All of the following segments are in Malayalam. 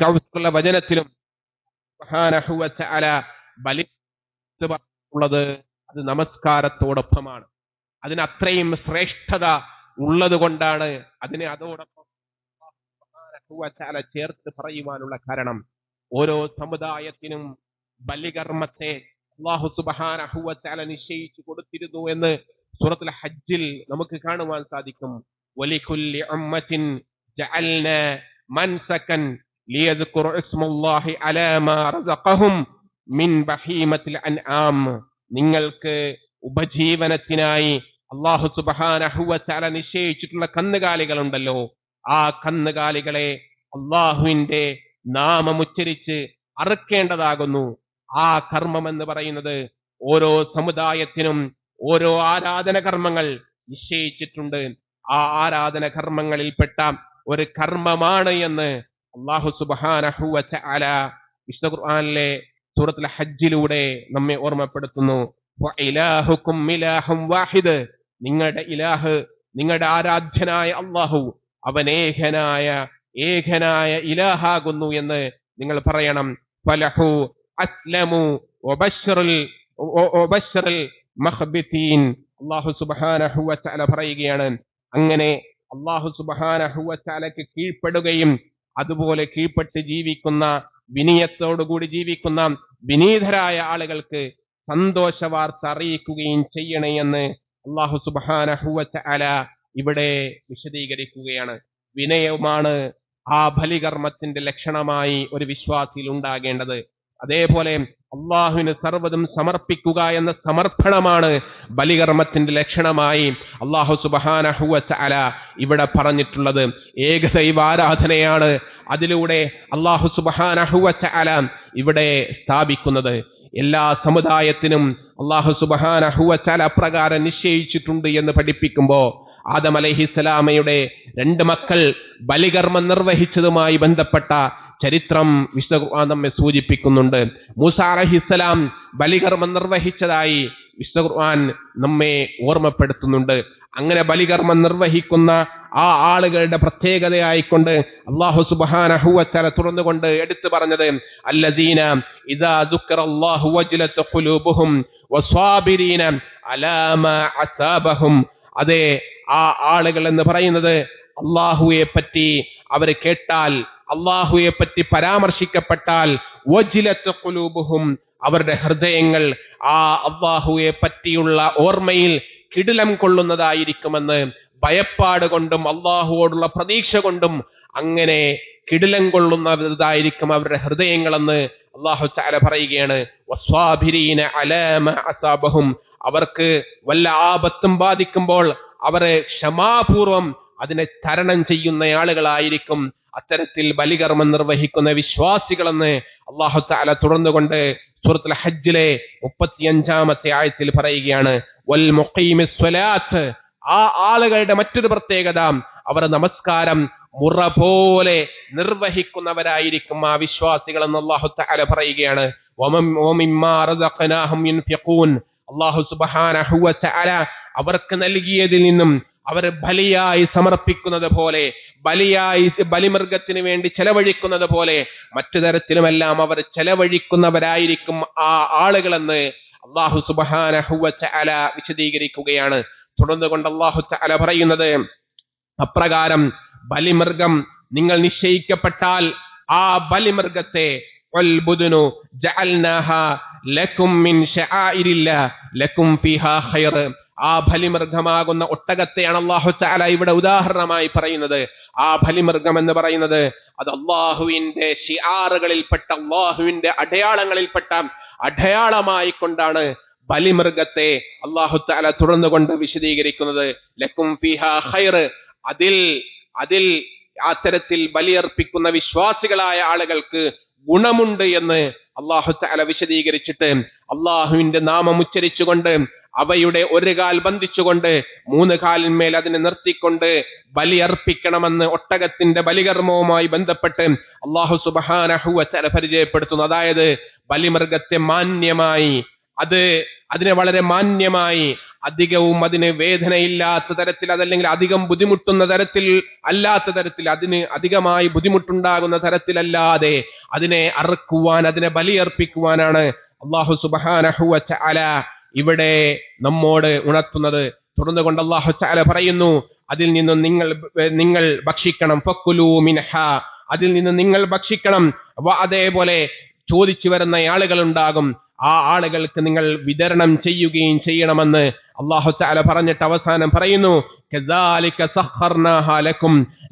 കൗസുള്ള വചനത്തിലും എന്ന് അത് നമസ്കാരത്തോടൊപ്പമാണ്. അതിന് അത്രയും ശ്രേഷ്ഠത ഉള്ളത് കൊണ്ടാണ് അതിനെ അതോടൊപ്പം ചേർത്ത് പറയുവാനുള്ള കാരണം. ഓരോ സമുദായത്തിനും ബലികർമ്മത്തെ അള്ളാഹു തആല നിശ്ചയിച്ചു കൊടുത്തിരുന്നു എന്ന് സൂറത്തുൽ ഹജ്ജിൽ നമുക്ക് കാണുവാൻ സാധിക്കും. മൻസകൻ اسم ഇസ്മുല്ലാഹി അലാ മാ رزقهم മിൻ ബഹീമത്തിൽ അൻആം നിങ്ങൾക്ക് ഉപജീവനത്തിനായി അള്ളാഹു സുബ്ഹാനഹു വ തആല നിശ്ചയിച്ചിട്ടുള്ള കന്നുകാലികളുണ്ടല്ലോ. ആ കന്നുകാലികളെ അള്ളാഹുവിന്റെ നാമമുച്ചരിച്ച് അറുക്കേണ്ടതാകുന്നു. ആ കർമ്മം എന്ന് പറയുന്നത് ഓരോ സമുദായത്തിനും ഓരോ ആരാധന കർമ്മങ്ങൾ നിശ്ചയിച്ചിട്ടുണ്ട്. ആ ആരാധന കർമ്മങ്ങളിൽപ്പെട്ട ഒരു കർമ്മമാണ് എന്ന് അള്ളാഹു സുബ്ഹാനഹു വ തആല വിശുദ്ധ ഖുർആനിലെ സൂറത്തുൽ ഹജ്ജിലൂടെ നമ്മെ ഓർമ്മപ്പെടുത്തുന്നു. വാഹിദ്. നിങ്ങളുടെ ഇലാഹ് നിങ്ങളുടെ ആരാധ്യനായ അള്ളാഹു അവൻ ഏകനായ ഏകനായ ഇലാഹാകുന്നു എന്ന് നിങ്ങൾ പറയണം. ഫലഹു അസ്ലമു വബശ്ശറുൽ വ- വബശ്ശറുൽ മഖ്ബിതീൻ അല്ലാഹു സുബ്ഹാനഹു വ തആല പറയുകയാണ്. അങ്ങനെ അള്ളാഹു സുബ്ഹാനഹു വ തആലക്ക് കീഴ്പ്പെടുകയും അതുപോലെ കീഴ്പ്പെട്ട് ജീവിക്കുന്ന വിനയത്തോടുകൂടി ജീവിക്കുന്ന വിനീതരായ ആളുകൾക്ക് സന്തോഷ വാർത്ത അറിയിക്കുകയും ചെയ്യണേ എന്ന് അള്ളാഹു സുബ്ഹാനഹു വ തആല ഇവിടെ വിശദീകരിക്കുകയാണ്. വിനയമാണ് ആ ബലികർമ്മത്തിന്റെ ലക്ഷണമായി ഒരു വിശ്വാസിയിൽ ഉണ്ടാകേണ്ടത്. അതേപോലെ അള്ളാഹുവിന് സർവതും സമർപ്പിക്കുക എന്ന സമർപ്പണമാണ് ബലികർമ്മത്തിന്റെ ലക്ഷണമായി അള്ളാഹു സുബ്ഹാനഹു വ തആല ഇവിടെ പറഞ്ഞിട്ടുള്ളത്. ഏകദൈവ ആരാധനയാണ് അതിലൂടെ അള്ളാഹു സുബ്ഹാനഹു വ തആല ഇവിടെ സ്ഥാപിക്കുന്നത്. എല്ലാ സമുദായത്തിനും അള്ളാഹു സുബ്ഹാനഹു വ തആല അപ്രകാരം നിശ്ചയിച്ചിട്ടുണ്ട് എന്ന് പഠിപ്പിക്കുമ്പോൾ ആദം അലഹിസ്സലാമയുടെ രണ്ട് മക്കൾ ബലികർമ്മം നിർവഹിച്ചതുമായി ബന്ധപ്പെട്ട ചരിത്രം വിശുദ്ധ ഖുർആൻ സൂചിപ്പിക്കുന്നുണ്ട്. മൂസ അലഹിസ്സലാം ബലികർമ്മം നിർവഹിച്ചതായി വിശുദ്ധ ഖുർആൻ നമ്മെ ഓർമ്മപ്പെടുത്തുന്നുണ്ട്. അങ്ങനെ ബലികർമ്മം നിർവഹിക്കുന്ന ആ ആളുകളുടെ പ്രത്യേകതയായിക്കൊണ്ട് അള്ളാഹു സുബ്ഹാനഹു വതആല തുറന്നുകൊണ്ട് എടുത്തു പറഞ്ഞത് അല്ലദീന ഇദാ വജ്ലത്ത് ഖുലൂബുഹും വസ്വാബിരീന അതെ ആ ആളുകൾ എന്ന് പറയുന്നത് അള്ളാഹുവെ പറ്റി അവർ കേട്ടാൽ അള്ളാഹുവെ പറ്റി പരാമർശിക്കപ്പെട്ടാൽ അവരുടെ ഹൃദയങ്ങൾ ആ അള്ളാഹുവെ പറ്റിയുള്ള ഓർമ്മയിൽ കിടിലം കൊള്ളുന്നതായിരിക്കുമെന്ന് ഭയപ്പാട് കൊണ്ടും അള്ളാഹുവോടുള്ള പ്രതീക്ഷ കൊണ്ടും അങ്ങനെ കിടിലം കൊള്ളുന്നതായിരിക്കും അവരുടെ ഹൃദയങ്ങളെന്ന് അള്ളാഹു ചാല പറയുകയാണ്. അവർക്ക് വല്ല ആപത്തും ബാധിക്കുമ്പോൾ അവരെ ക്ഷമാപൂർവം അതിനെ തരണം ചെയ്യുന്ന ആളുകളായിരിക്കും അത്തരത്തിൽ ബലികർമ്മം നിർവഹിക്കുന്ന വിശ്വാസികളെന്ന് അള്ളാഹു താല തുടർന്നുകൊണ്ട് സൂറത്തുൽ ഹജ്ജിലെ മുപ്പത്തിയഞ്ചാമത്തെ ആയത്തിൽ പറയുകയാണ് വൽ ആ ആളുകളുടെ മറ്റൊരു പ്രത്യേകത അവർ നമസ്കാരം മുറ പോലെ നിർവഹിക്കുന്നവരായിരിക്കും ആ വിശ്വാസികൾ എന്ന് അള്ളാഹു താല പറയുകയാണ്. അള്ളാഹു സുബാന അവർക്ക് നൽകിയതിൽ നിന്നും അവർ ബലിയായി സമർപ്പിക്കുന്നത് പോലെ ബലിയായി ബലിമൃഗത്തിന് വേണ്ടി ചെലവഴിക്കുന്നത് പോലെ മറ്റു തരത്തിലുമെല്ലാം അവർ ചെലവഴിക്കുന്നവരായിരിക്കും ആ ആളുകളെന്ന് അള്ളാഹു വ തആല വിശദീകരിക്കുകയാണ്. തുടർന്ന് കൊണ്ട് അള്ളാഹു തആല പറയുന്നത് അപ്രകാരം ബലിമൃഗം നിങ്ങൾ നിശ്ചയിക്കപ്പെട്ടാൽ ആ ബലിമൃഗത്തെ ലക്കും ലക്കും ഫിഹാ ഖൈർ. ആ ബലിമൃഗമാകുന്ന ഒട്ടകത്തെയാണ് അള്ളാഹു ചാല ഇവിടെ ഉദാഹരണമായി പറയുന്നത്. ആ ബലിമൃഗം എന്ന് പറയുന്നത് അത് അള്ളാഹുവിന്റെ ഷിയാറുകളിൽപ്പെട്ട അള്ളാഹുവിന്റെ അടയാളങ്ങളിൽപ്പെട്ട അടയാളമായി കൊണ്ടാണ് ബലിമൃഗത്തെ അള്ളാഹു തആല തുടർന്നുകൊണ്ട് വിശദീകരിക്കുന്നത്. ലക്കും ഫിഹാ ഖൈർ. അതിൽ അതിൽ അത്തരത്തിൽ ബലിയർപ്പിക്കുന്ന വിശ്വാസികളായ ആളുകൾക്ക് ഗുണമുണ്ട് എന്ന് അള്ളാഹു തആല വിശദീകരിച്ചിട്ട് അള്ളാഹുവിന്റെ നാമം ഉച്ചരിച്ചുകൊണ്ട് അവയുടെ ഒരു കാൽ ബന്ധിച്ചുകൊണ്ട് മൂന്ന് കാലിന്മേൽ അതിനെ നിർത്തിക്കൊണ്ട് ബലിയർപ്പിക്കണമെന്ന് ഒട്ടകത്തിന്റെ ബലികർമ്മവുമായി ബന്ധപ്പെട്ട് അള്ളാഹു സുബ്ഹാനഹു വ തആല പരിചയപ്പെടുത്തുന്നു. അതായത് ബലിമൃഗത്തെ മാന്യമായി അത് അതിനെ വളരെ മാന്യമായി അധികവും അതിന് വേദനയില്ലാത്ത തരത്തിൽ അതല്ലെങ്കിൽ അധികം ബുദ്ധിമുട്ടുന്ന തരത്തിൽ അല്ലാത്ത തരത്തിൽ അതിന് അധികമായി ബുദ്ധിമുട്ടുണ്ടാകുന്ന തരത്തിലല്ലാതെ അതിനെ അറുക്കുവാൻ അതിനെ ബലിയർപ്പിക്കുവാനാണ് അള്ളാഹു സുബാനഹുവ ചാല ഇവിടെ നമ്മോട് ഉണർത്തുന്നത്. തുടർന്ന് കൊണ്ട് അള്ളാഹു ചാല പറയുന്നു അതിൽ നിന്നും നിങ്ങൾ നിങ്ങൾ ഭക്ഷിക്കണം. ഫക്കുലു മിൻഹ. അതിൽ നിന്ന് നിങ്ങൾ ഭക്ഷിക്കണം. അതേപോലെ ചോദിച്ചു വരുന്ന ആളുകൾ ഉണ്ടാകും ആ ആളുകൾക്ക് നിങ്ങൾ വിതരണം ചെയ്യുകയും ചെയ്യണമെന്ന് അള്ളാഹു താല പറഞ്ഞിട്ട് അവസാനം പറയുന്നു "കദാലിക സഖർനാഹാ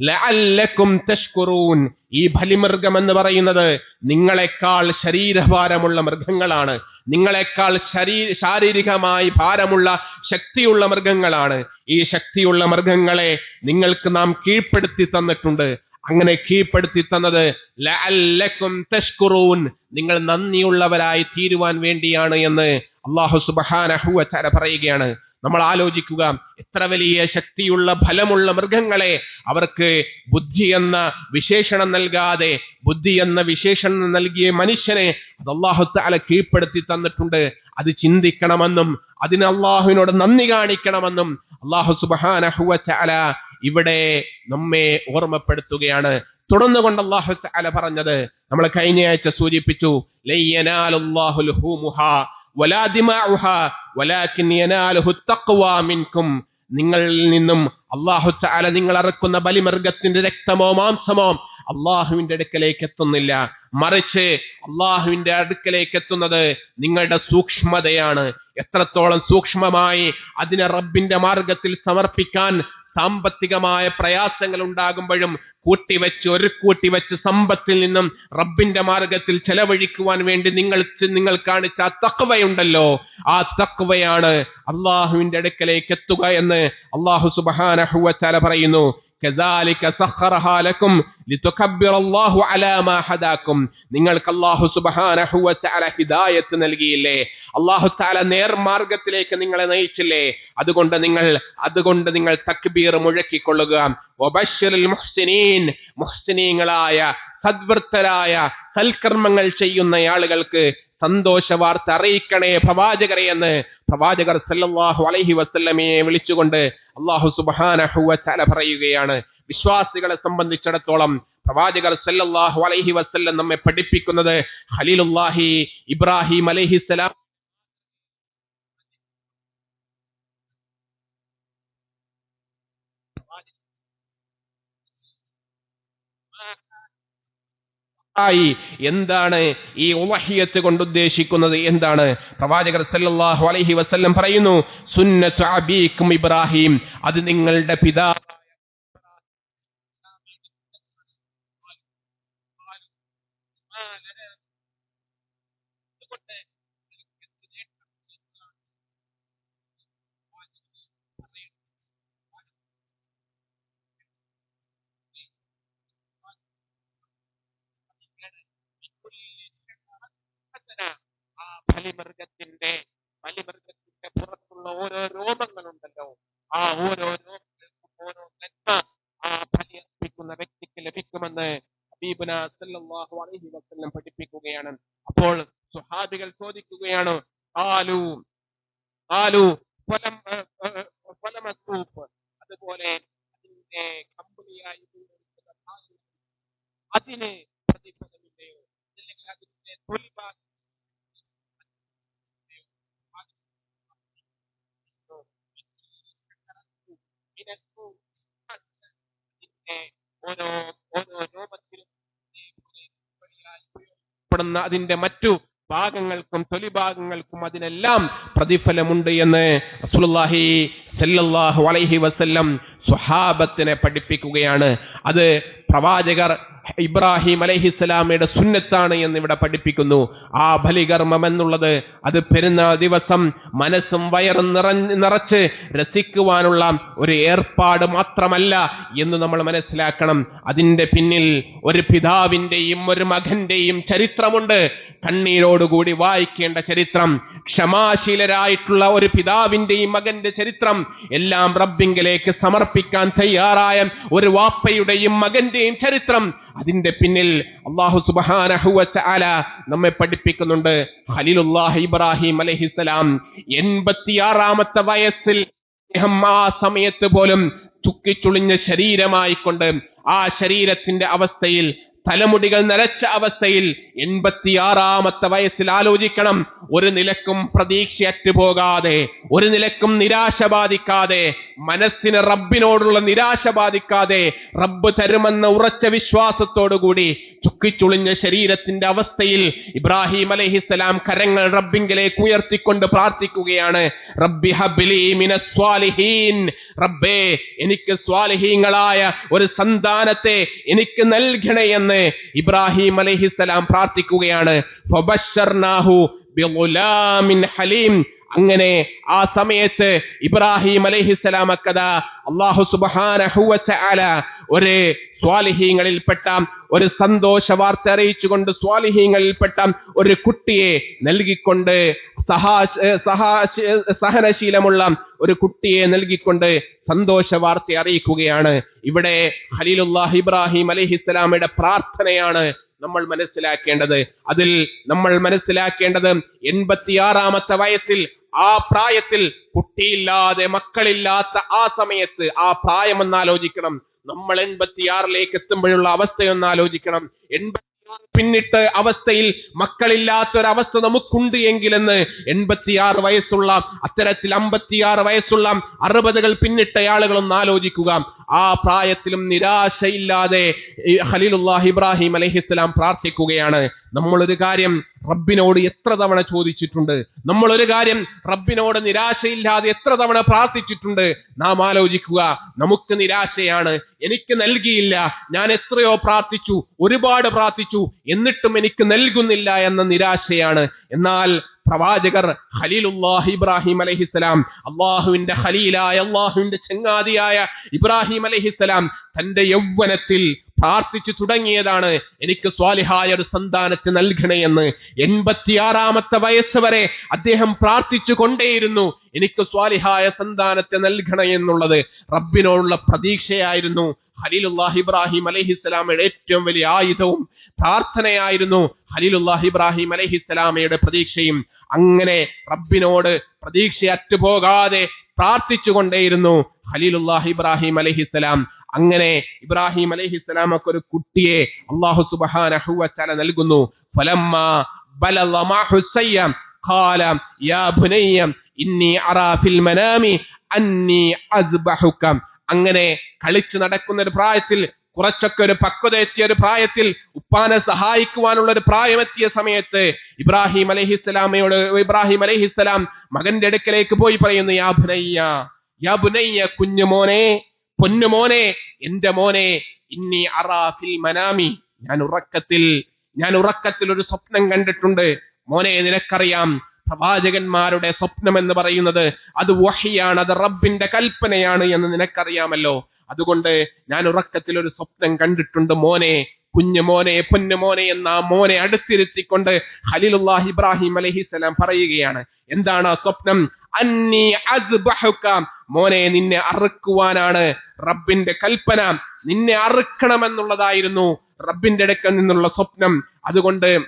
ലഅല്ലക്കും തഷ്കുറൂൻ. ഈ ബലിമൃഗം എന്ന് പറയുന്നത് നിങ്ങളെക്കാൾ ശരീരഭാരമുള്ള മൃഗങ്ങളാണ്. നിങ്ങളെക്കാൾ ശരീ ശാരീരികമായി ഭാരമുള്ള ശക്തിയുള്ള മൃഗങ്ങളാണ്. ഈ ശക്തിയുള്ള മൃഗങ്ങളെ നിങ്ങൾക്ക് നാം കീഴ്പ്പെടുത്തി തന്നിട്ടുണ്ട്. അങ്ങനെ കീഴ്പ്പെടുത്തി തന്നത് നിങ്ങൾ നന്ദിയുള്ളവരായി തീരുവാൻ വേണ്ടിയാണ് എന്ന് അള്ളാഹു സുബ്ഹാനഹു വ തആല പറയുകയാണ്. നമ്മൾ ആലോചിക്കുക എത്ര വലിയ ശക്തിയുള്ള ഫലമുള്ള മൃഗങ്ങളെ അവർക്ക് ബുദ്ധി എന്ന വിശേഷണം നൽകാതെ ബുദ്ധി എന്ന വിശേഷണം നൽകിയ മനുഷ്യനെ അത് അള്ളാഹു താല കീഴ്പ്പെടുത്തി തന്നിട്ടുണ്ട്. അത് ചിന്തിക്കണമെന്നും അതിന് അള്ളാഹുവിനോട് നന്ദി കാണിക്കണമെന്നും അള്ളാഹു സുബ്ഹാനഹു വ തആല ഇവിടെ നമ്മെ ഓർമ്മപ്പെടുത്തുകയാണ്. തുടർന്നു കൊണ്ട് അള്ളാഹു തആല പറഞ്ഞത് നമ്മൾ കഴിഞ്ഞയാഴ്ച സൂചിപ്പിച്ചു നിങ്ങളിൽ നിന്നും അള്ളാഹു ചാല നിങ്ങൾ അറക്കുന്ന ബലിമൃഗത്തിന്റെ രക്തമോ മാംസമോ അള്ളാഹുവിന്റെ അടുക്കലേക്ക് എത്തുന്നില്ല. മറിച്ച് അള്ളാഹുവിന്റെ അടുക്കലേക്ക് എത്തുന്നത് നിങ്ങളുടെ സൂക്ഷ്മതയാണ്. എത്രത്തോളം സൂക്ഷ്മമായി അതിനെ റബ്ബിന്റെ മാർഗത്തിൽ സമർപ്പിക്കാൻ സാമ്പത്തികമായ പ്രയാസങ്ങൾ ഉണ്ടാകുമ്പോഴും കൂട്ടിവെച്ച് ഒരു കൂട്ടിവെച്ച് സമ്പത്തിൽ നിന്നും റബ്ബിന്റെ മാർഗത്തിൽ ചെലവഴിക്കുവാൻ വേണ്ടി നിങ്ങൾ നിങ്ങൾ കാണിച്ച ആ തക്വയുണ്ടല്ലോ. ആ തക്വയാണ് അള്ളാഹുവിന്റെ അടുക്കലേക്ക് എത്തുക എന്ന് അള്ളാഹു സുബാന പറയുന്നു. കസാലിക സഖറഹാലക്കും ലിതുകബ്ബിറ അല്ലാഹു അലാ മാ ഹദാക്കും. നിങ്ങൾക്ക് അല്ലാഹു സുബ്ഹാനഹു വ തആല ഹിദായത്ത് നൽകിയില്ലേ? അല്ലാഹു തആല നേർമാർഗത്തിലേക്ക് നിങ്ങളെ നയിച്ചില്ലേ? അതുകൊണ്ട് നിങ്ങൾ അതുകൊണ്ട് നിങ്ങൾ തക്ബീർ മുഴക്കിക്കൊള്ളുക. വബശ്ശിറിൽ മുഹ്സിനീൻ മുഹ്സിനീങ്ങളായ സദ്വൃത്തരായ സൽക്കർമ്മങ്ങൾ ചെയ്യുന്ന ആളുകൾക്ക് സന്തോഷ വാർത്ത അറിയിക്കണേ പ്രവാചകരെ എന്ന് പ്രവാചകർ സല്ലാഹു അലഹി വസല്ലമയെ വിളിച്ചുകൊണ്ട് അള്ളാഹു സുബ്ഹാനഹു വ തആല പറയുകയാണ്. വിശ്വാസികളെ സംബന്ധിച്ചിടത്തോളം പ്രവാചകർ സല്ലാഹു അലഹി വസ്ല്ലം നമ്മെ പഠിപ്പിക്കുന്നത് ഖലീലുല്ലാഹി ഇബ്രാഹിം അലൈഹിസ്സലാം ആയി. എന്താണ് ഈ ഉലഹിയത്ത് കൊണ്ട് ഉദ്ദേശിക്കുന്നത് എന്താണ്? പ്രവാചകർ സല്ലല്ലാഹു അലൈഹി വസല്ലം പറയുന്നു സുന്നത്തു അബീക്കും ഇബ്രാഹിം. അത് നിങ്ങളുടെ പിതാ ആ ബലിമൃഗത്തിന്റെ ബലിമൃഗത്തിന്റെ പുറത്തുള്ള ഓരോ രോമങ്ങളുണ്ടല്ലോ. ആ ഓരോ രോമങ്ങൾക്കും ഓരോ നന്മ ആ ബലി അർപ്പിക്കുന്ന വ്യക്തിക്ക് ലഭിക്കുമെന്ന് ഹബീബുന സല്ലല്ലാഹു അലൈഹി വസല്ലം പഠിപ്പിക്കുകയാണ്. അപ്പോൾ സുഹാബികൾ ചോദിക്കുകയാണ് ആലു ആലു ഫലം ഏഹ്, ഏഹ്, ഫലമസ്തൂപ്പ് അതുപോലെ അതിന്റെ കമ്പനിയായി ഉപയോഗിക്കുന്ന ധാതു, അതിന് പ്രതിഫലമില്ലയോ അല്ലെങ്കിൽ അതിന്റെ തൊലിഭാഗം ഓരോ ഓരോ രോമത്തിലും പ്പെടുന്ന അതിന്റെ മറ്റു ഭാഗങ്ങൾക്കും തൊലി ഭാഗങ്ങൾക്കും അതിനെല്ലാം പ്രതിഫലമുണ്ട് എന്ന് അസുലാഹി സല്ലാഹു അലൈഹി വസ്ല്ലം സ്വഹാബത്തിനെ പഠിപ്പിക്കുകയാണ്. അത് പ്രവാചകർ ഇബ്രാഹിം അലഹിസ്സലാമയുടെ സുന്നത്താണ് എന്ന് ഇവിടെ പഠിപ്പിക്കുന്നു. ആ ബലികർമ്മം എന്നുള്ളത് അത് പെരുന്നാൾ ദിവസം മനസ്സും വയറും നിറഞ്ഞ് നിറച്ച് രസിക്കുവാനുള്ള ഒരു ഏർപ്പാട് മാത്രമല്ല എന്ന് നമ്മൾ മനസ്സിലാക്കണം. അതിന്റെ പിന്നിൽ ഒരു പിതാവിന്റെയും ഒരു മകന്റെയും ചരിത്രമുണ്ട്. കണ്ണീരോടുകൂടി വായിക്കേണ്ട ചരിത്രം ക്ഷമാശീലരായിട്ടുള്ള ഒരു പിതാവിന്റെയും മകന്റെ ചരിത്രം എല്ലാം റബ്ബിങ്കിലേക്ക് സമർപ്പിക്കാൻ തയ്യാറായ ഒരു വാപ്പയുടെയും മകന്റെയും ചരിത്രം അതിന്റെ പിന്നിൽ അള്ളാഹു സുബാനഹുല നമ്മെ പഠിപ്പിക്കുന്നുണ്ട്. ഹലിലുല്ലാഹ് ഇബ്രാഹിം അലഹിസ്സലാം എൺപത്തിയാറാമത്തെ വയസ്സിൽ അദ്ദേഹം ആ സമയത്ത് പോലും ചുക്കിച്ചുളിഞ്ഞ ശരീരമായിക്കൊണ്ട് ആ ശരീരത്തിന്റെ അവസ്ഥയിൽ തലമുടികൾ നരച്ച അവസ്ഥയിൽ എൺപത്തിയാറാമത്തെ വയസ്സിൽ ആലോചിക്കണം. ഒരു നിലക്കും പ്രതീക്ഷയറ്റ് പോകാതെ ഒരു നിലക്കും നിരാശ ബാധിക്കാതെ മനസ്സിന് റബ്ബിനോടുള്ള നിരാശ ബാധിക്കാതെ റബ്ബ് തരുമെന്ന ഉറച്ച വിശ്വാസത്തോടുകൂടി ചുക്കിച്ചുളിഞ്ഞ ശരീരത്തിന്റെ അവസ്ഥയിൽ ഇബ്രാഹിം അലഹിസ്സലാം കരങ്ങൾ റബ്ബിങ്കിലേക്ക് ഉയർത്തിക്കൊണ്ട് പ്രാർത്ഥിക്കുകയാണ്. റബ്ബി ഹബിലി മിനസ് സ്വാലിഹീൻ റബ്ബേ എനിക്ക് സ്വാലഹീങ്ങളായ ഒരു സന്താനത്തെ എനിക്ക് നൽകണേ എന്ന് ഇബ്രാഹിം അലഹിസ്സലാം പ്രാർത്ഥിക്കുകയാണ്. ഹലീം. അങ്ങനെ ആ സമയത്ത് ഇബ്രാഹിം അലൈഹിസ്സലാമക്കഥ അള്ളാഹു സുബാനഹുവല ഒരു സ്വാലിഹീങ്ങളിൽപ്പെട്ട ഒരു സന്തോഷ വാർത്ത അറിയിച്ചുകൊണ്ട് സ്വാലിഹീങ്ങളിൽപ്പെട്ട ഒരു കുട്ടിയെ നൽകിക്കൊണ്ട് സഹാ സഹാ സഹനശീലമുള്ള ഒരു കുട്ടിയെ നൽകിക്കൊണ്ട് സന്തോഷ വാർത്ത അറിയിക്കുകയാണ്. ഇവിടെ ഖലീലുല്ലാഹ് ഇബ്രാഹിം അലൈഹിസ്സലാമയുടെ പ്രാർത്ഥനയാണ് നമ്മൾ മനസ്സിലാക്കേണ്ടത്. അതിൽ നമ്മൾ മനസ്സിലാക്കേണ്ടത് എൺപത്തിയാറാമത്തെ വയസ്സിൽ ആ പ്രായത്തിൽ കുട്ടിയില്ലാതെ മക്കളില്ലാത്ത ആ സമയത്ത് ആ പ്രായം ഒന്ന് ആലോചിക്കണം. നമ്മൾ എൺപത്തിയാറിലേക്ക് എത്തുമ്പോഴുള്ള അവസ്ഥയൊന്ന് ആലോചിക്കണം. എൺപത്തിയാറ് പിന്നിട്ട് അവസ്ഥയിൽ മക്കളില്ലാത്തൊരവസ്ഥ നമുക്കുണ്ട് എങ്കിലെന്ന് എൺപത്തിയാറ് വയസ്സുള്ള അത്തരത്തിൽ അമ്പത്തിയാറ് വയസ്സുള്ള അറുപതുകൾ പിന്നിട്ട ആളുകളൊന്ന് ആലോചിക്കുക. ആ പ്രായത്തിലും നിരാശയില്ലാതെ ഖലീലുല്ലാഹ് ഇബ്രാഹിം അലൈഹിസ്സലാം പ്രാർത്ഥിക്കുകയാണ്. നമ്മളൊരു കാര്യം റബ്ബിനോട് എത്ര തവണ ചോദിച്ചിട്ടുണ്ട്? നമ്മളൊരു കാര്യം റബ്ബിനോട് നിരാശയില്ലാതെ എത്ര തവണ പ്രാർത്ഥിച്ചിട്ടുണ്ട്? നാം ആലോചിക്കുക. നമുക്ക് നിരാശയാണ്. എനിക്ക് നൽകിയില്ല. ഞാൻ എത്രയോ പ്രാർത്ഥിച്ചു. ഒരുപാട് പ്രാർത്ഥിച്ചു. എന്നിട്ടും എനിക്ക് നൽകുന്നില്ല എന്ന നിരാശയാണ്. എന്നാൽ പ്രവാചകർ ഖലീലുല്ലാഹ് ഇബ്രാഹിം അലഹിസ്സലാം അള്ളാഹുവിന്റെ ഖലീലായ അള്ളാഹുവിന്റെ ചങ്ങാതിയായ ഇബ്രാഹിം അലഹിസ്സലാം തന്റെ യൗവനത്തിൽ പ്രാർത്ഥിച്ചു തുടങ്ങിയതാണ് എനിക്ക് സ്വാലിഹായ ഒരു സന്താനത്തെ നൽകണേ എന്ന്. എൺപത്തിയാറാമത്തെ വയസ്സ് വരെ അദ്ദേഹം പ്രാർത്ഥിച്ചു കൊണ്ടേയിരുന്നു എനിക്ക് സ്വാലിഹായ സന്താനത്തെ നൽകണേ എന്നുള്ളത്. റബ്ബിനോടുള്ള പ്രതീക്ഷയായിരുന്നു ഖലീലുല്ലാഹ് ഇബ്രാഹിം അലഹിസ്സലാമയുടെ ഏറ്റവും വലിയ ആയുധവും പ്രാർത്ഥനയായിരുന്നു ഹലീലുല്ലാഹി ഇബ്രാഹിം അലൈഹിസ്സലാമയുടെ പ്രതീക്ഷയും. അങ്ങനെ റബ്ബിനോട് പ്രതീക്ഷ അറ്റുപോകാതെ പ്രാർത്ഥിച്ചുകൊണ്ടേയിരുന്നു ഹലീലുല്ലാഹി ഇബ്രാഹിം അലഹിസ്സലാം അങ്ങനെ ഇബ്രാഹിം അലഹിസ്സലാമൊക്കെ ഒരു കുട്ടിയെ അള്ളാഹു വതആല നൽകുന്നു. അങ്ങനെ കളിച്ചു നടക്കുന്ന ഒരു പ്രായത്തിൽ കുറച്ചൊക്കെ ഒരു പക്വത എത്തിയ ഒരു പ്രായത്തിൽ ഉപ്പാനെ സഹായിക്കുവാനുള്ള ഒരു പ്രായമെത്തിയ സമയത്ത് ഇബ്രാഹിം അലഹിസ്സലാമയോട് ഇബ്രാഹിം അലഹിസ്സലാം മകന്റെ അടുക്കലേക്ക് പോയി പറയുന്നു യാ ഭുനയ്യ യാ ബുനയ്യ പൊന്നു മോനെ എന്റെ മോനെ ഇന്നി അറാഫിൽ മനാമി. ഞാൻ ഉറക്കത്തിൽ ഞാൻ ഉറക്കത്തിൽ ഒരു സ്വപ്നം കണ്ടിട്ടുണ്ട്. മോനെ നിനക്കറിയാം പ്രവാചകന്മാരുടെ സ്വപ്നം എന്ന് പറയുന്നത് അത് വഹിയാണ് അത് റബ്ബിന്റെ കൽപ്പനയാണ് എന്ന് നിനക്കറിയാമല്ലോ. അതുകൊണ്ട് ഞാൻ ഉറക്കത്തിൽ ഒരു സ്വപ്നം കണ്ടിട്ടുണ്ട് മോനെ കുഞ്ഞു മോനെ പൊന്നു മോനെ എന്ന ആ മോനെ അടുത്തിരുത്തിക്കൊണ്ട് ഹലിലുല്ലാഹ് ഇബ്രാഹിം അലഹിസ്സലാം പറയുകയാണ്. എന്താണ് ആ സ്വപ്നം? അന്നി മോനെ നിന്നെ അറുക്കുവാനാണ് റബ്ബിന്റെ കൽപ്പന. നിന്നെ അറുക്കണമെന്നുള്ളതായിരുന്നു റബ്ബിന്റെ അടുക്കൽ നിന്നുള്ള സ്വപ്നം. അതുകൊണ്ട്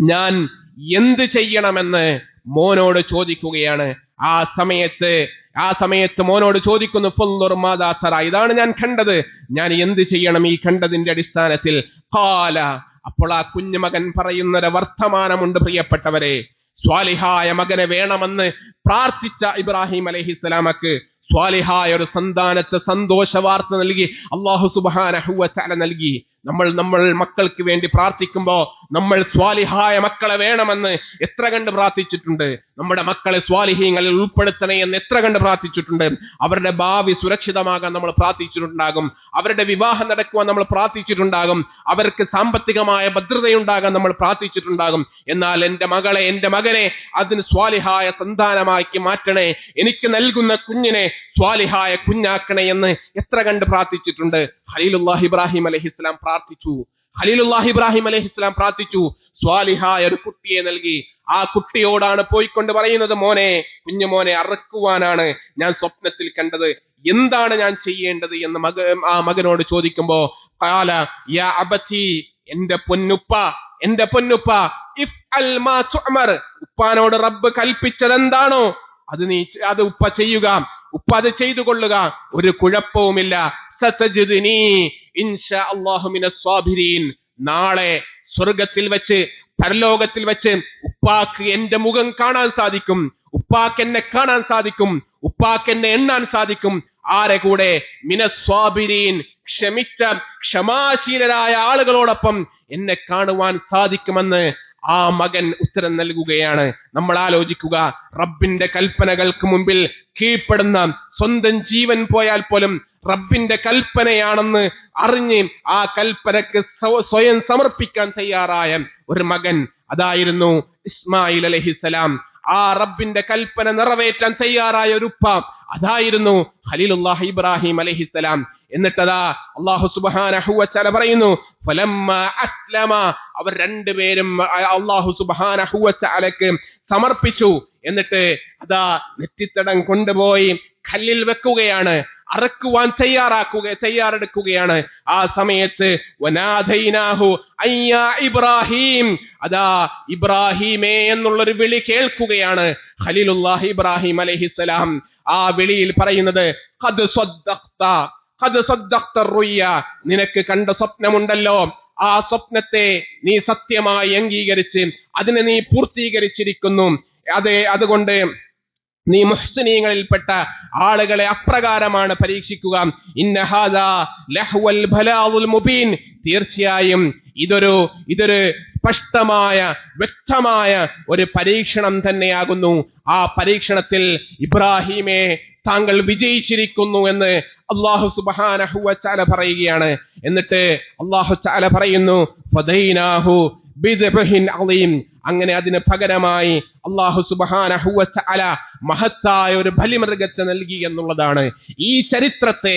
ഞാൻ എന്ത് ചെയ്യണമെന്ന് മോനോട് ചോദിക്കുകയാണ്. ആ സമയത്ത് ആ സമയത്ത് മോനോട് ചോദിക്കുന്നു ഫുല്ലുർമാദാസറ മാദാ ഇതാണ് ഞാൻ കണ്ടത്. ഞാൻ എന്ത് ചെയ്യണം ഈ കണ്ടതിന്റെ അടിസ്ഥാനത്തിൽ? കാല അപ്പോൾ ആ കുഞ്ഞുമകൻ പറയുന്നൊരു വർത്തമാനമുണ്ട് പ്രിയപ്പെട്ടവരെ. സ്വാലിഹായ മകനെ വേണമെന്ന് പ്രാർത്ഥിച്ച ഇബ്രാഹിം അലഹിസ്സലാമക്ക് സ്വാലിഹായ ഒരു സന്താനത്തെ സന്തോഷ വാർത്ത നൽകി അള്ളാഹു സുബാന നൽകി. നമ്മൾ നമ്മൾ മക്കൾക്ക് വേണ്ടി പ്രാർത്ഥിക്കുമ്പോൾ നമ്മൾ സ്വാലിഹായ മക്കളെ വേണമെന്ന് എത്ര കണ്ട് പ്രാർത്ഥിച്ചിട്ടുണ്ട്? നമ്മുടെ മക്കളെ സ്വാലിഹീങ്ങളിൽ ഉൾപ്പെടുത്തണേ എന്ന് എത്ര കണ്ട് പ്രാർത്ഥിച്ചിട്ടുണ്ട്? അവരുടെ ഭാവി സുരക്ഷിതമാകാൻ നമ്മൾ പ്രാർത്ഥിച്ചിട്ടുണ്ടാകും. അവരുടെ വിവാഹം നടക്കുവാൻ നമ്മൾ പ്രാർത്ഥിച്ചിട്ടുണ്ടാകും. അവർക്ക് സാമ്പത്തികമായ ഭദ്രതയുണ്ടാകാൻ നമ്മൾ പ്രാർത്ഥിച്ചിട്ടുണ്ടാകും. എന്നാൽ എന്റെ മകളെ എന്റെ മകനെ അതിന് സ്വാലിഹായ സന്താനമാക്കി മാറ്റണേ. എനിക്ക് നൽകുന്ന കുഞ്ഞിനെ സ്വാലിഹായ കുഞ്ഞാക്കണേ എന്ന് എത്ര കണ്ട് പ്രാർത്ഥിച്ചിട്ടുണ്ട്? ഹലീലുല്ലാഹ് ഇബ്രാഹിം അലഹിസ്ലാം ഖലീലുല്ലാഹ് ഇബ്രാഹിം അലഹിസ്ലാം പ്രാർത്ഥിച്ചു. സ്വാലിഹായ ഒരു കുട്ടിയെ നൽകി. ആ കുട്ടിയോടാണ് പോയിക്കൊണ്ട് പറയുന്നത് മോനെ കുഞ്ഞു മോനെ അറക്കുവാനാണ് ഞാൻ സ്വപ്നത്തിൽ കണ്ടത്. എന്താണ് ഞാൻ ചെയ്യേണ്ടത്? എന്ന് മക ആ മകനോട് ചോദിക്കുമ്പോ ഖാല യാ അബതി എന്റെ പൊന്നുപ്പ എന്റെ പൊന്നുപ്പ ഇഫ് അൽ മാ തുഅമർ. ഉപ്പാനോട് റബ്ബ് കൽപ്പിച്ചതെന്താണോ അത് നീ അത് ഉപ്പ ചെയ്യുക. ഉപ്പ അത് ചെയ്തു കൊള്ളുക ഒരു കുഴപ്പവുമില്ല. നാളെ സ്വർഗത്തിൽ വെച്ച് പരലോകത്തിൽ വെച്ച് ഉപ്പാക്ക് എന്റെ മുഖം കാണാൻ സാധിക്കും. ഉപ്പാക്ക് എന്നെ കാണാൻ സാധിക്കും. ഉപ്പാക്ക് എന്നെ എണ്ണാൻ സാധിക്കും. ആരെ കൂടെ? മിനസ്വാബിരീൻ ക്ഷമിച്ച ക്ഷമാശീലരായ ആളുകളോടൊപ്പം എന്നെ കാണുവാൻ സാധിക്കുമെന്ന് ആ മകൻ ഉത്തരം നൽകുകയാണ്. നമ്മൾ ആലോചിക്കുക റബ്ബിന്റെ കൽപ്പനകൾക്ക് മുമ്പിൽ കീഴ്പ്പെടുന്ന സ്വന്തം ജീവൻ പോയാൽ പോലും റബ്ബിന്റെ കൽപ്പനയാണെന്ന് അറിഞ്ഞ് ആ കൽപ്പനക്ക് സ്വയം സമർപ്പിക്കാൻ തയ്യാറായ ഒരു മകൻ അതായിരുന്നു ഇസ്മായിൽ അലഹിസലാം ആ റബ്ബിന്റെ കൽപ്പന നിറവേറ്റാൻ തയ്യാറായ ഒരു ഉപ്പ അതായിരുന്നു ഖലീലുല്ലാഹ് ഇബ്രാഹിം അലഹിസലാം എന്നിട്ടതാ അള്ളാഹു സുബാനഹുവല പറയുന്നു അസ്ലമ. അവർ രണ്ടുപേരും അള്ളാഹു സുബാനഹുവലക്ക് സമർപ്പിച്ചു. എന്നിട്ട് അതാ നെറ്റിത്തടം കൊണ്ടുപോയി കല്ലിൽ വെക്കുകയാണ്. അറക്കുവാൻ തയ്യാറാക്കുക തയ്യാറെടുക്കുകയാണ്. ആ സമയത്ത് ഇബ്രാഹിം. അതാ ഇബ്രാഹിമേ എന്നുള്ളൊരു വിളി കേൾക്കുകയാണ്. ഖലീലുല്ലാഹി ഇബ്രാഹിം അലൈഹിസ്സലാം ആ വിളിയിൽ പറയുന്നത് നിനക്ക് കണ്ട സ്വപ്നമുണ്ടല്ലോ. ആ സ്വപ്നത്തെ നീ സത്യമായി അംഗീകരിച്ച് അതിനെ നീ പൂർത്തീകരിച്ചിരിക്കുന്നു. അതെ അതുകൊണ്ട് നീ മുഹ്സിനീങ്ങളിൽപ്പെട്ട ആളുകളെ അപ്രകാരമാണ് പരീക്ഷിക്കുക. ഇന്ന ഹാദാ ലഹ്വൽ മുബീൻ. തീർച്ചയായും ഇതൊരു ഇതൊരു സ്പഷ്ടമായ വ്യക്തമായ ഒരു പരീക്ഷണം തന്നെയാകുന്നു. ആ പരീക്ഷണത്തിൽ ഇബ്രാഹിമെ താങ്കൾ വിജയിച്ചിരിക്കുന്നു എന്ന് അള്ളാഹു സുബ്ഹാനഹു വതആല പറയുകയാണ്. എന്നിട്ട് അള്ളാഹു ചാല പറയുന്നു അങ്ങനെ അതിന് പകരമായി അള്ളാഹു സുബ്ഹാനഹു വതആല മഹത്തായ ഒരു ബലിമൃഗത്തെ നൽകി എന്നുള്ളതാണ്. ഈ ചരിത്രത്തെ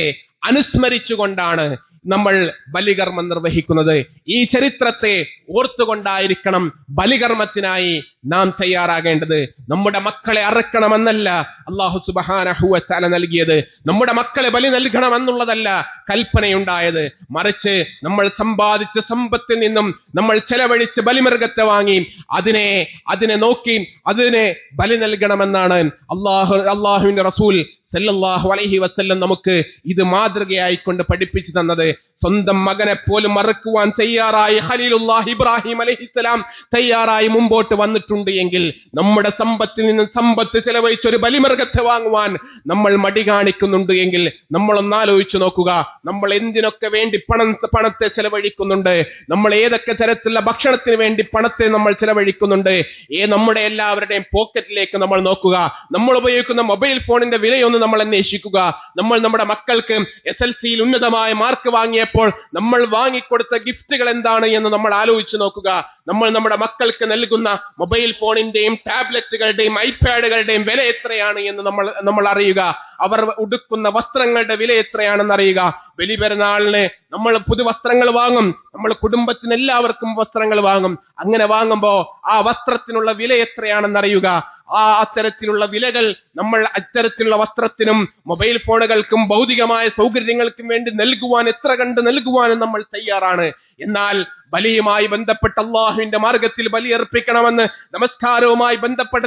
അനുസ്മരിച്ചുകൊണ്ടാണ് നമ്മൾ ബലികർമ്മം നിർവഹിക്കുന്നത്. ഈ ചരിത്രത്തെ ഓർത്തുകൊണ്ടായിരിക്കണം ബലികർമ്മത്തിനായി നാം തയ്യാറാകേണ്ടത്. നമ്മുടെ മക്കളെ അറക്കണമെന്നല്ല അള്ളാഹു സുബഹാനഹുവല നൽകിയത്. നമ്മുടെ മക്കളെ ബലി നൽകണമെന്നുള്ളതല്ല കൽപ്പനയുണ്ടായത്. മറിച്ച് നമ്മൾ സമ്പാദിച്ച സമ്പത്തിൽ നിന്നും നമ്മൾ ചെലവഴിച്ച് ബലിമൃഗത്തെ വാങ്ങി അതിനെ അതിനെ നോക്കി അതിനെ ബലി നൽകണമെന്നാണ് അള്ളാഹു അള്ളാഹുവിന്റെ റസൂൽ സല്ലല്ലാഹു അലൈഹി വസല്ലം നമുക്ക് ഇത് മാതൃകയായിക്കൊണ്ട് പഠിപ്പിച്ചു തന്നത്. സ്വന്തം മകനെ പോലും മറക്കുവാൻ തയ്യാറായി ഖലീലുല്ലാഹ് ഇബ്രാഹിം അലൈഹിസ്സലാം തയ്യാറായി മുമ്പോട്ട് വന്നിട്ടുണ്ട് എങ്കിൽ നമ്മുടെ സമ്പത്തിൽ നിന്ന് സമ്പത്ത് ചെലവഴിച്ച് ഒരു ബലിമൃഗത്തെ വാങ്ങുവാൻ നമ്മൾ മടി കാണിക്കുന്നുണ്ട് എങ്കിൽ നമ്മളൊന്ന് ആലോചിച്ചു നോക്കുക. നമ്മൾ എന്തിനൊക്കെ വേണ്ടി പണം പണത്തെ ചെലവഴിക്കുന്നുണ്ട്? നമ്മൾ ഏതൊക്കെ തരത്തിലുള്ള ഭക്ഷണത്തിന് വേണ്ടി പണത്തെ നമ്മൾ ചെലവഴിക്കുന്നുണ്ട്? ഏ നമ്മുടെ എല്ലാവരുടെയും പോക്കറ്റിലേക്ക് നമ്മൾ നോക്കുക. നമ്മൾ ഉപയോഗിക്കുന്ന മൊബൈൽ ഫോണിന്റെ വിലയൊന്ന് നമ്മൾ അന്വേഷിക്കുക. നമ്മൾ നമ്മുടെ മക്കൾക്ക് എസ് എൽ സിയിൽ ഉന്നതമായ മാർക്ക് വാങ്ങിയപ്പോൾ നമ്മൾ വാങ്ങിക്കൊടുത്ത ഗിഫ്റ്റുകൾ എന്താണ് എന്ന് നമ്മൾ ആലോചിച്ച് നോക്കുക. നമ്മൾ നമ്മുടെ മക്കൾക്ക് നൽകുന്ന മൊബൈൽ ഫോണിന്റെയും ടാബ്ലറ്റുകളുടെയും ഐപാഡുകളുടെയും വില എത്രയാണ് എന്ന് നമ്മൾ നമ്മൾ അറിയുക. അവർ ഉടുക്കുന്ന വസ്ത്രങ്ങളുടെ വില എത്രയാണെന്ന് അറിയുക. ബലി പെരുന്നാളിന് നമ്മൾ പുതുവസ്ത്രങ്ങൾ വാങ്ങും. നമ്മൾ കുടുംബത്തിന് എല്ലാവർക്കും വസ്ത്രങ്ങൾ വാങ്ങും. അങ്ങനെ വാങ്ങുമ്പോൾ ആ വസ്ത്രത്തിനുള്ള വില എത്രയാണെന്ന് അറിയുക. ആ അത്തരത്തിലുള്ള വിലകൾ നമ്മൾ അത്തരത്തിലുള്ള വസ്ത്രത്തിനും മൊബൈൽ ഫോണുകൾക്കും ഭൗതികമായ സൗകര്യങ്ങൾക്കും വേണ്ടി നൽകുവാൻ എത്ര കണ്ട് നൽകുവാനും നമ്മൾ തയ്യാറാണ്. എന്നാൽ ബലിയുമായി ബന്ധപ്പെട്ട അള്ളാഹുവിന്റെ മാർഗത്തിൽ ബലിയർപ്പിക്കണമെന്ന് നമസ്കാരവുമായി ബന്ധപ്പെട്ട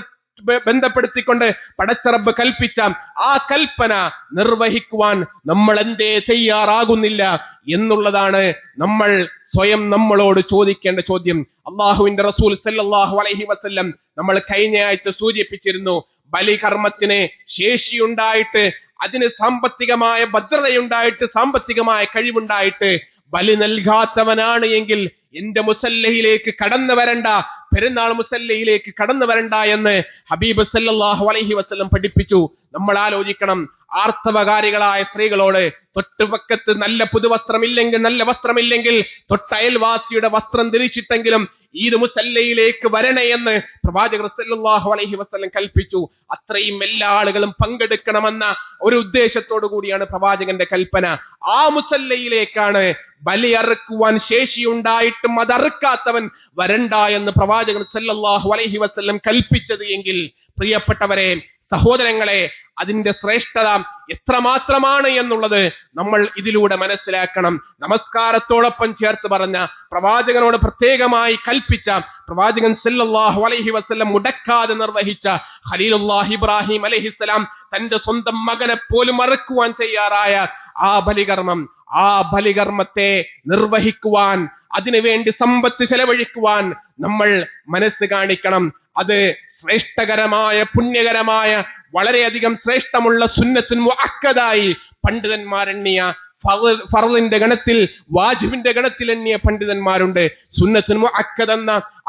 ബന്ധപ്പെടുത്തിക്കൊണ്ട് പടച്ചറബ് കൽപ്പിച്ച ആ കൽപ്പന നിർവഹിക്കുവാൻ നമ്മൾ എന്തേ തയ്യാറാകുന്നില്ല എന്നുള്ളതാണ് നമ്മൾ സ്വയം നമ്മളോട് ചോദിക്കേണ്ട ചോദ്യം. അള്ളാഹുവിന്റെ റസൂൽ സല്ലാഹു അലൈഹി വസ്ല്ലം നമ്മൾ കഴിഞ്ഞ ആഴ്ച സൂചിപ്പിച്ചിരുന്നു ബലികർമ്മത്തിന് ശേഷിയുണ്ടായിട്ട് അതിന് സാമ്പത്തികമായ ഭദ്രതയുണ്ടായിട്ട് സാമ്പത്തികമായ കഴിവുണ്ടായിട്ട് ബലി നൽകാത്തവനാണ് എങ്കിൽ എന്റെ മുസല്ലയിലേക്ക് കടന്നു വരണ്ട പെരുന്നാൾ മുസല്ലയിലേക്ക് കടന്നു വരണ്ട എന്ന് ഹബീബ് സല്ലാഹു അലഹി വസ്ല്ലം പഠിപ്പിച്ചു. നമ്മൾ ആലോചിക്കണം. ആർത്തവകാരികളായ സ്ത്രീകളോട് തൊട്ടുപക്കത്ത് നല്ല പുതുവസ്ത്രമില്ലെങ്കിൽ നല്ല വസ്ത്രമില്ലെങ്കിൽ തൊട്ടയൽവാസിയുടെ വസ്ത്രം ധരിച്ചിട്ടെങ്കിലും ഈദ് മുസല്ലയിലേക്ക് വരണേ എന്ന് പ്രവാചകർ സല്ലാഹു അലഹി വസ്ലം കൽപ്പിച്ചു. അത്രയും എല്ലാ ആളുകളും പങ്കെടുക്കണമെന്ന ഒരു ഉദ്ദേശത്തോടു കൂടിയാണ് പ്രവാചകന്റെ കൽപ്പന. ആ മുസല്ലയിലേക്കാണ് ബലിയറുക്കുവാൻ ശേഷിയുണ്ടായിട്ടും അതറുക്കാത്തവൻ വരണ്ട എന്ന് പ്രവാചകൻ പ്രവാചകൻ സല്ലല്ലാഹു അലൈഹി വസല്ലം കൽപ്പിച്ചത് എങ്കിൽ പ്രിയപ്പെട്ടവരെ സഹോദരങ്ങളെ അതിന്റെ ശ്രേഷ്ഠത എത്രമാത്രമാണ് എന്നുള്ളത് നമ്മൾ ഇതിലൂടെ മനസ്സിലാക്കണം. നമസ്കാരത്തോടൊപ്പം ചേർത്ത് പറഞ്ഞ പ്രവാചകനോട് പ്രത്യേകമായി കൽപ്പിച്ച പ്രവാചകൻ സല്ലല്ലാഹു അലൈഹി വസല്ലം മുടക്കാതെ നിർവഹിച്ച ഖലീലുല്ലാഹ് ഇബ്രാഹിം അലൈഹിസ്സലാം തന്റെ സ്വന്തം മകനെ പോലും മറക്കുവാൻ തയ്യാറായ ആ ബലികർമ്മം ആ ബലികർമ്മത്തെ നിർവഹിക്കുവാൻ അതിനുവേണ്ടി സമ്പത്ത് ചെലവഴിക്കുവാൻ നമ്മൾ മനസ്സ് കാണിക്കണം. അത് ശ്രേഷ്ഠകരമായ പുണ്യകരമായ വളരെയധികം ശ്രേഷ്ഠമുള്ള സുന്നത്തിന് മുഅക്കദായി പണ്ഡിതന്മാരെണ്ണിയ ഫറ- ഫറളിന്റെ ഗണത്തിൽ വാജിബിന്റെ ഗണത്തിൽ എണ്ണിയ പണ്ഡിതന്മാരുണ്ട്. സുന്നത്തിന്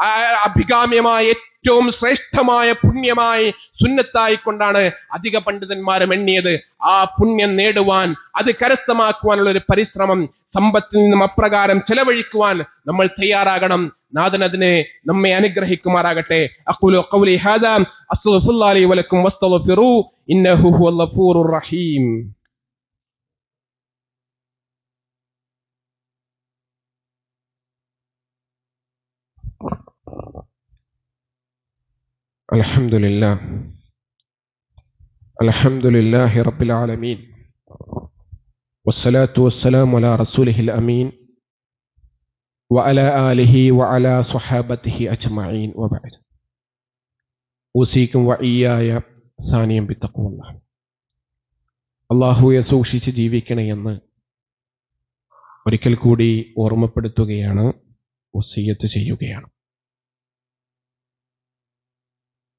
ആ അഭികാമ്യമായ ഏറ്റവും ശ്രേഷ്ഠമായ പുണ്യമായി സുന്നത്തായി സുന്നത്തായിക്കൊണ്ടാണ് അധിക പണ്ഡിതന്മാരും എണ്ണിയത്. ആ പുണ്യം നേടുവാൻ അത് കരസ്ഥമാക്കുവാനുള്ള ഒരു പരിശ്രമം സമ്പത്തിൽ നിന്നും അപ്രകാരം ചെലവഴിക്കുവാൻ നമ്മൾ തയ്യാറാകണം. നാഥൻ അതിനെ നമ്മെ അനുഗ്രഹിക്കുമാറാകട്ടെ. അഖുലു ഖൗലി ഹാദാ വലക്കും റഹീം. الحمد لله الحمد لله رب العالمين والصلاة والسلام على رسوله الأمين وعلى آله وعلى صحابته أجمعين وبعد أوصيكم وإياي ثانيا بتقوى الله അള്ളാഹുയെ സൂക്ഷിച്ച് ജീവിക്കണമെന്ന് ഒരിക്കൽ കൂടി ഓർമ്മപ്പെടുത്തുകയാണ് വസീയത്ത് ചെയ്യുകയാണ്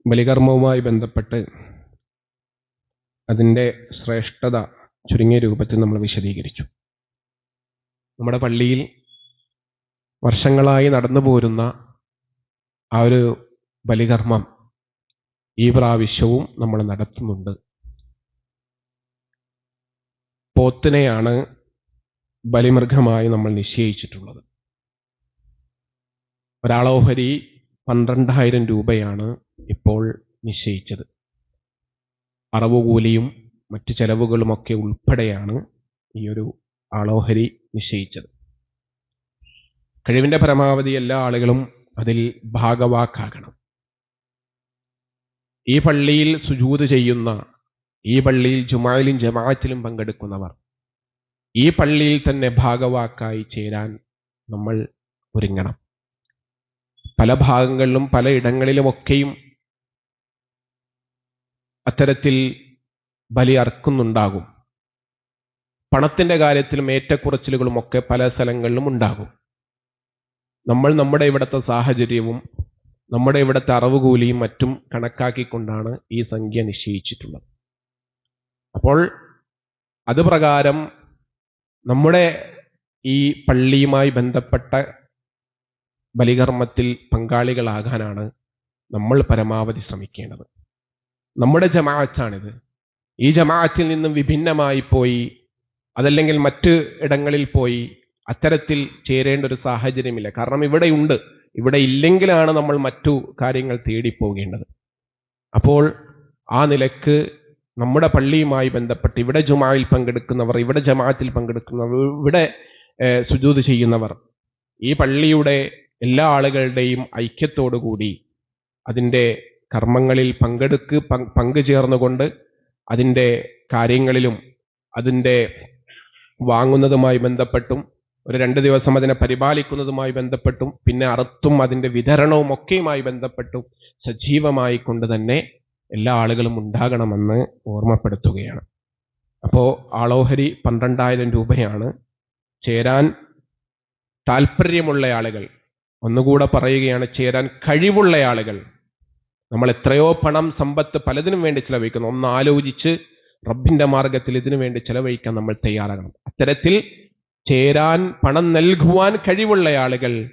ബലികർമ്മവുമായി ബന്ധപ്പെട്ട് അതിന്റെ ശ്രേഷ്ഠത ചുരുങ്ങിയ രൂപത്തിൽ നമ്മൾ വിശദീകരിച്ചു. നമ്മുടെ പള്ളിയിൽ വർഷങ്ങളായി നടന്നു പോരുന്ന ആ ഒരു ബലികർമ്മം ഈ പ്രാവശ്യവും നമ്മൾ നടത്തുന്നുണ്ട്. പോത്തിനെയാണ് ബലിമൃഗമായി നമ്മൾ നിശ്ചയിച്ചിട്ടുള്ളത്. ഒരാളോഹരി പന്ത്രണ്ടായിരം രൂപയാണ് ഇപ്പോൾ നിശ്ചയിച്ചത്. അറവുകൂലിയും മറ്റ് ചെലവുകളുമൊക്കെ ഉൾപ്പെടെയാണ് ഈ ഒരു ആളോഹരി നിശ്ചയിച്ചത്. കഴിവിന്റെ പരമാവധി എല്ലാ ആളുകളും അതിൽ ഭാഗവാക്കാകണം. ഈ പള്ളിയിൽ സുജൂത് ചെയ്യുന്ന ഈ പള്ളിയിൽ ജുമായിലും ജമാഅത്തിലും പങ്കെടുക്കുന്നവർ ഈ പള്ളിയിൽ തന്നെ ഭാഗവാക്കായി ചേരാൻ നമ്മൾ ഒരുങ്ങണം. പല ഭാഗങ്ങളിലും പല ഇടങ്ങളിലുമൊക്കെയും അത്തരത്തിൽ ബലി അർക്കുന്നുണ്ടാകും. പണത്തിന്റെ കാര്യത്തിലും ഏറ്റക്കുറച്ചിലുകളും ഒക്കെ പല സ്ഥലങ്ങളിലും ഉണ്ടാകും. നമ്മൾ നമ്മുടെ ഇവിടുത്തെ സാഹചര്യവും നമ്മുടെ ഇവിടുത്തെ അറിവുകൂലിയും മറ്റും കണക്കാക്കിക്കൊണ്ടാണ് ഈ സംഖ്യ നിശ്ചയിച്ചിട്ടുള്ളത്. അപ്പോൾ അത് പ്രകാരം നമ്മുടെ ഈ പള്ളിയുമായി ബന്ധപ്പെട്ട ബലികർമ്മത്തിൽ പങ്കാളികളാകാനാണ് നമ്മൾ പരമാവധി ശ്രമിക്കേണ്ടത്. നമ്മുടെ ജമാഅത്താണിത്. ഈ ജമാഅത്തിൽ നിന്നും വിഭിന്നമായി പോയി അതല്ലെങ്കിൽ മറ്റ് ഇടങ്ങളിൽ പോയി അത്തരത്തിൽ ചേരേണ്ട ഒരു സാഹചര്യമില്ല. കാരണം ഇവിടെ ഉണ്ട്. ഇവിടെ ഇല്ലെങ്കിലാണ് നമ്മൾ മറ്റു കാര്യങ്ങൾ തേടിപ്പോകേണ്ടത്. അപ്പോൾ ആ നിലയ്ക്ക് നമ്മുടെ പള്ളിയുമായി ബന്ധപ്പെട്ട് ഇവിടെ ജുമായിൽ പങ്കെടുക്കുന്നവർ ഇവിടെ ജമാഅത്തിൽ പങ്കെടുക്കുന്നവർ ഇവിടെ സുജൂത് ചെയ്യുന്നവർ ഈ പള്ളിയുടെ എല്ലാ ആളുകളുടെയും ഐക്യത്തോടു കൂടി അതിന്റെ കർമ്മങ്ങളിൽ പങ്കെടുക്ക് പങ്ക് പങ്കുചേർന്നുകൊണ്ട് അതിന്റെ കാര്യങ്ങളിലും അതിന്റെ വാങ്ങുന്നതുമായി ബന്ധപ്പെട്ടും ഒരു രണ്ട് ദിവസം അതിനെ പരിപാലിക്കുന്നതുമായി ബന്ധപ്പെട്ടും പിന്നെ അറുത്തും അതിന്റെ വിതരണവും ഒക്കെയുമായി ബന്ധപ്പെട്ടും സജീവമായി കൊണ്ട് തന്നെ എല്ലാ ആളുകളും ഉണ്ടാകണമെന്ന് ഓർമ്മപ്പെടുത്തുകയാണ്. അപ്പോൾ ആളോഹരി പന്ത്രണ്ടായിരം രൂപയാണ്. ചേരാൻ താല്പര്യമുള്ള ആളുകൾ ഒന്നുകൂടെ പറയുകയാണ് ചേരാൻ കഴിവുള്ള ആളുകൾ നമ്മൾ എത്രയോ പണം സമ്പത്ത് പലതിനും വേണ്ടി ചെലവഴിക്കുന്നു. ഒന്ന് ആലോചിച്ച് റബ്ബിന്റെ മാർഗത്തിൽ ഇതിനു വേണ്ടി ചെലവഴിക്കാൻ നമ്മൾ തയ്യാറാകണം. അത്തരത്തിൽ ചേരാൻ പണം നൽകുവാൻ കഴിവുള്ള ആളുകൾ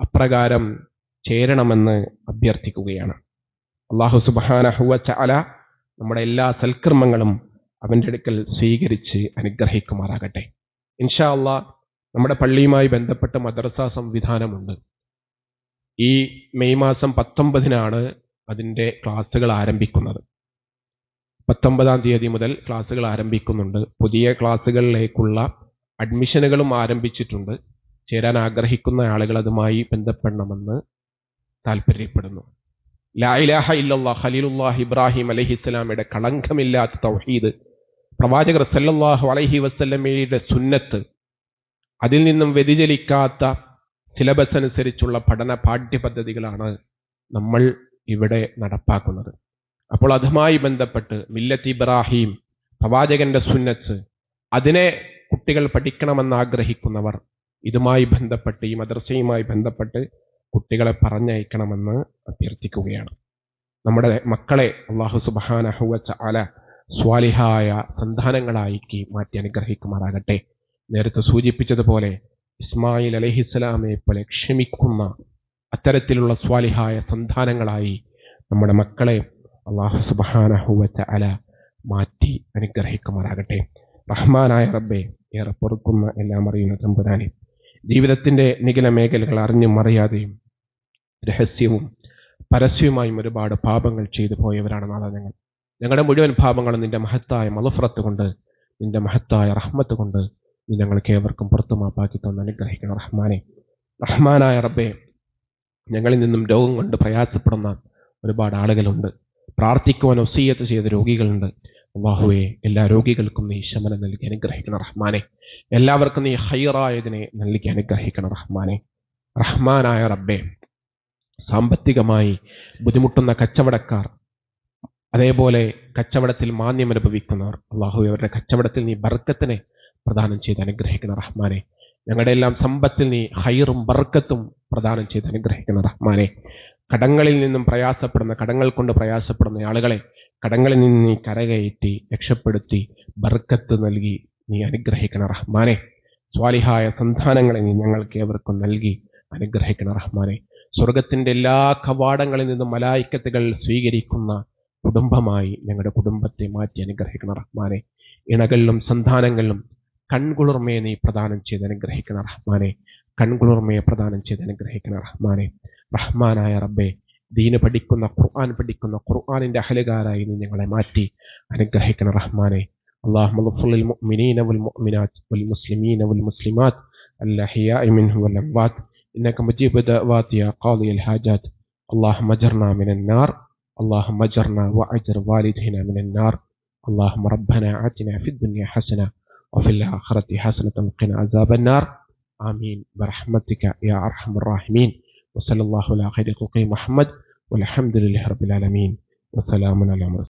അപ്രകാരം ചേരണമെന്ന് അഭ്യർത്ഥിക്കുകയാണ്. അള്ളാഹു സുബാനഹുവ ചാല നമ്മുടെ എല്ലാ സൽക്കർമ്മങ്ങളും അവന്റെ അടുക്കൽ സ്വീകരിച്ച് അനുഗ്രഹിക്കുമാറാകട്ടെ. ഇൻഷാ അള്ളാ നമ്മുടെ പള്ളിയുമായി ബന്ധപ്പെട്ട മദ്രസ സംവിധാനമുണ്ട്. ഈ മെയ് മാസം പത്തൊമ്പതിനാണ് അതിന്റെ ക്ലാസ്സുകൾ ആരംഭിക്കുന്നത്. പത്തൊമ്പതാം തീയതി മുതൽ ക്ലാസ്സുകൾ ആരംഭിക്കുന്നുണ്ട്. പുതിയ ക്ലാസ്സുകളിലേക്കുള്ള അഡ്മിഷനുകളും ആരംഭിച്ചിട്ടുണ്ട്. ചേരാൻ ആഗ്രഹിക്കുന്ന ആളുകൾ അതുമായി ബന്ധപ്പെടണമെന്ന് താല്പര്യപ്പെടുന്നു ലാ ഇലാഹ ഇല്ലല്ലാഹ് ഖലീലുല്ലാഹ് ഇബ്രാഹിം അലൈഹിസ്സലാമയുടെ കളങ്കമില്ലാത്ത തൗഹീദ്. പ്രവാചകർ സല്ലല്ലാഹു അലഹി വസല്ലമയുടെ സുന്നത്ത് അതിൽ നിന്നും വ്യതിചലിക്കാത്ത സിലബസ് അനുസരിച്ചുള്ള പഠന പാഠ്യപദ്ധതികളാണ് നമ്മൾ ഇവിടെ നടപ്പാക്കുന്നത്. അപ്പോൾ അതുമായി ബന്ധപ്പെട്ട് മില്ലത്ത് ഇബ്രാഹിം പ്രവാചകന്റെ സുന്നത്ത് അതിനെ കുട്ടികൾ പഠിക്കണമെന്ന് ആഗ്രഹിക്കുന്നവർ ഇതുമായി ബന്ധപ്പെട്ട് ഈ മദ്രസയുമായി ബന്ധപ്പെട്ട് കുട്ടികളെ പറഞ്ഞയക്കണമെന്ന് അഭ്യർത്ഥിക്കുകയാണ്. നമ്മുടെ മക്കളെ അള്ളാഹു സുബാനഹുവച്ച അല സ്വാലിഹായ സന്താനങ്ങളായിക്കി മാറ്റി അനുഗ്രഹിക്കുമാറാകട്ടെ. നേരത്തെ സൂചിപ്പിച്ചതുപോലെ ഇസ്മായിൽ അലഹിസ്സലാമെ പോലെ ക്ഷമിക്കുന്ന അത്തരത്തിലുള്ള സ്വാലിഹായ സന്താനങ്ങളായി നമ്മുടെ മക്കളെ അള്ളാഹു സുബാനഹുവച്ച അല മാറ്റി അനുഗ്രഹിക്കുമാറാകട്ടെ. റഹ്മാനായ റബ്ബെ ഏറെ പൊറുക്കുന്ന എല്ലാം അറിയുന്ന തമ്പുരാനെ ജീവിതത്തിന്റെ നിഖില മേഖലകൾ അറിഞ്ഞും അറിയാതെയും രഹസ്യവും പരസ്യവുമായും ഒരുപാട് പാപങ്ങൾ ചെയ്തു പോയവരാണ് നാളെ ഞങ്ങൾ. ഞങ്ങളുടെ മുഴുവൻ പാപങ്ങളും നിന്റെ മഹത്തായ മലഫ്രത്ത് കൊണ്ട് നിന്റെ മഹത്തായ റഹ്മത്ത് കൊണ്ട് നീ ഞങ്ങൾക്ക് ഏവർക്കും പുറത്തുമാപ്പാക്കി തന്ന് അനുഗ്രഹിക്കണം. റഹ്മാനെ റഹ്മാനായ റബ്ബെ ഞങ്ങളിൽ നിന്നും രോഗം കൊണ്ട് പ്രയാസപ്പെടുന്ന ഒരുപാട് ആളുകളുണ്ട്. പ്രാർത്ഥിക്കുവാൻ ഒസീയത്ത് ചെയ്ത രോഗികളുണ്ട്. അള്ളാഹുവെ എല്ലാ രോഗികൾക്കും നീ ശമനം നൽകി അനുഗ്രഹിക്കണം റഹ്മാനെ. എല്ലാവർക്കും നീ ഹൈറായതിനെ നൽകി അനുഗ്രഹിക്കണം റഹ്മാനെ. റഹ്മാനായ റബ്ബെ സാമ്പത്തികമായി ബുദ്ധിമുട്ടുന്ന കച്ചവടക്കാർ അതേപോലെ കച്ചവടത്തിൽ മാന്യം അനുഭവിക്കുന്നവർ അള്ളാഹു അവരുടെ കച്ചവടത്തിൽ നീ ബർക്കത്തിനെ പ്രദാനം ചെയ്ത് അനുഗ്രഹിക്കണം റഹ്മാനെ. ഞങ്ങളുടെ എല്ലാം സമ്പത്തിൽ നീ ഹൈറും ബർക്കത്തും പ്രദാനം ചെയ്ത് അനുഗ്രഹിക്കുന്ന റഹ്മാനെ. കടങ്ങളിൽ നിന്നും പ്രയാസപ്പെടുന്ന കടങ്ങൾ കൊണ്ട് പ്രയാസപ്പെടുന്ന ആളുകളെ കടങ്ങളിൽ നിന്ന് നീ കരകയറ്റി രക്ഷപ്പെടുത്തി ബർക്കത്ത് നൽകി നീ അനുഗ്രഹിക്കണ റഹ്മാനെ. സ്വാലിഹായ സന്താനങ്ങളെ നീ ഞങ്ങൾക്ക് ഏവർക്കും നൽകി അനുഗ്രഹിക്കണ റഹ്മാനെ. സ്വർഗത്തിന്റെ എല്ലാ കവാടങ്ങളിൽ നിന്നും മലായിക്കത്തുകൾ സ്വീകരിക്കുന്ന കുടുംബമായി ഞങ്ങളുടെ കുടുംബത്തെ മാറ്റി അനുഗ്രഹിക്കണ റഹ്മാനെ. ഇണകളിലും സന്താനങ്ങളിലും കൺകുളിർമയെ നീ പ്രദാനം ചെയ്ത് അനുഗ്രഹിക്കണം റഹ്മാനെ കൺകുളിർമയെ പ്രദാനം ചെയ്ത് അനുഗ്രഹിക്കണം റഹ്മാനെ റഹ്മാനായ റബ്ബെ ദീന് പഠിക്കുന്ന ഖുർആൻ പഠിക്കുന്ന ഖുർആനിന്റെ അഹലുകാരായി നീ ഞങ്ങളെ മാറ്റി അനുഗ്രഹിക്കണം റഹ്മാനെ اللهم اغفر للمؤمنين والمؤمنات والمسلمين والمسلمات الأحياء منهم والأموات إنك مجيب الدعوات يا قاضي الحاجات اللهم اجرنا من النار اللهم اجرنا واجر والدينا من النار اللهم ربنا آتنا في الدنيا حسنة وفي الآخرة حسنة وقنا عذاب النار. آمين. برحمتك يا أرحم الراحمين. وصلى الله على خير خلق محمد والحمد لله رب العالمين. وسلام على المرسلين.